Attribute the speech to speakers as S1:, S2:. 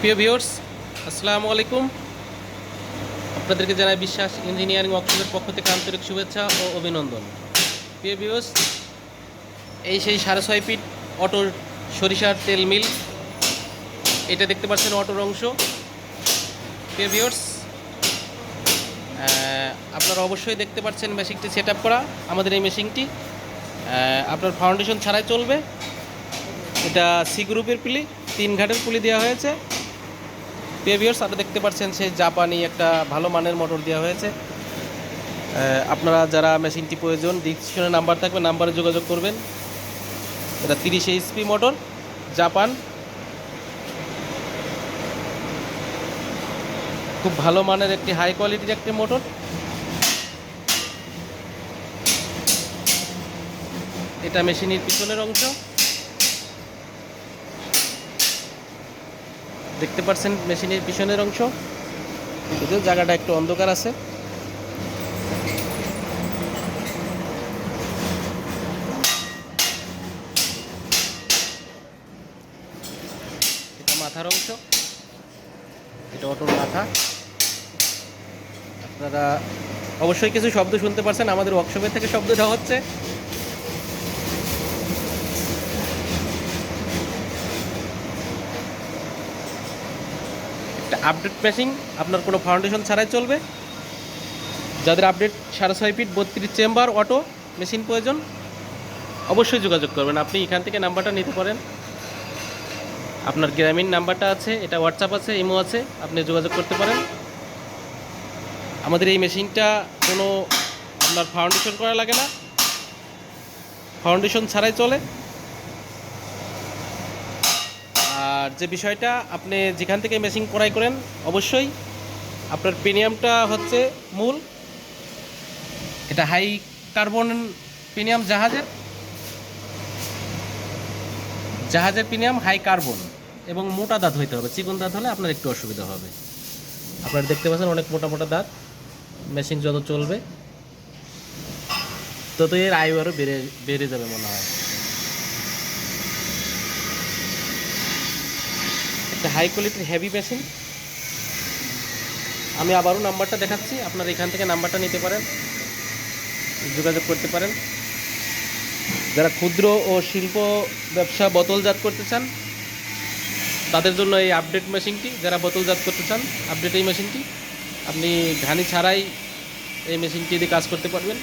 S1: প্রিয় ভিউয়ার্স, আসসালামু আলাইকুম। আপনাদেরকে জানাই বিশ্বাস, ইঞ্জিনিয়ারিং ওয়ার্কশপের পক্ষ থেকে আন্তরিক শুভেচ্ছা ও অভিনন্দন। প্রিয় ভিউয়ার্স, এই সেই সাড়ে ছয় ফিট অটোর সরিষার তেল মিল, এটা দেখতে পাচ্ছেন অটোর অংশ। প্রিয় ভিউয়ার্স আপনারা অবশ্যই দেখতে পাচ্ছেন মেশিনটি সেট করা, আমাদের এই মেশিনটি। আপনার ফাউন্ডেশন ছাড়াই চলবে। এটা সি গ্রুপের পুলি তিন ঘাটের পুলি দেওয়া হয়েছে। পেভিয়ার্স আপনারা দেখতে পাচ্ছেন সেই জাপানি একটা ভালো মানের মোটর দেওয়া হয়েছে। আপনারা যারা মেশিনটি প্রয়োজন ডিসক্রিপশনে নাম্বার থাকবে নাম্বারে যোগাযোগ করবেন। এটা তিরিশ এইচপি মোটর জাপান। খুব ভালো মানের একটি হাই কোয়ালিটির একটি মোটর এটা মেশিনের পিছনের অংশ। দেখতে পাচ্ছেন মেশিনের পিছনের অংশ। যদিও জায়গাটা একটু অন্ধকার আছে। এটা মাথার অংশ। এটা অটোর মাথা। আপনারা অবশ্যই কিছু শব্দ শুনতে পারছেন। আমাদের ওয়ার্কশপের থেকে শব্দটা হচ্ছে। আপডেট মেশিন আপনার কোনো ফাউন্ডেশন ছাড়াই চলবে। যাদের আপডেট সাড়ে ছয় ফিট বত্রিশ চেম্বার অটো মেশিন প্রয়োজন, অবশ্যই যোগাযোগ করবেন। আপনি এখান থেকে নাম্বারটা নিতে পারেন। আপনার গ্রামীণ নাম্বারটা আছে, এটা হোয়াটসঅ্যাপ আছে ইমো আছে, আপনি যোগাযোগ করতে পারেন। আমাদের এই মেশিনটা কোনো আপনার ফাউন্ডেশন করা লাগে না। ফাউন্ডেশন ছাড়াই চলে। যে বিষয়টা আপনি যেখান থেকে মেশিন ক্রয় করেন, অবশ্যই আপনার প্রিমিয়ামটা হচ্ছে মূল। এটা হাই কার্বন প্রিমিয়াম জাহাজের। জাহাজের প্রিমিয়াম হাই কার্বন এবং মোটা দাঁত হইতে হবে। চিকন দাঁত হলে আপনার একটু অসুবিধা হবে। আপনারা দেখতে পাচ্ছেন অনেক মোটা মোটা দাঁত। মেশিন যত চলবে তত এর আয়ু আরও বেড়ে বেড়ে যাবে মনে হয়। একটা হাই কোয়ালিটির হেভি মেশিন আমি আবারও নাম্বারটা দেখাচ্ছি, আপনারা এখান থেকে নাম্বারটা নিতে পারেন, যোগাযোগ করতে পারেন। যারা ক্ষুদ্র ও শিল্প ব্যবসা বোতলজাত করতে চান, তাদের জন্য এই আপডেট মেশিনটি, যারা বোতলজাত করতে চান আপডেট এই মেশিনটি। আপনি ঘানি ছাড়াই এই মেশিনটি দিয়ে কাজ করতে পারবেন।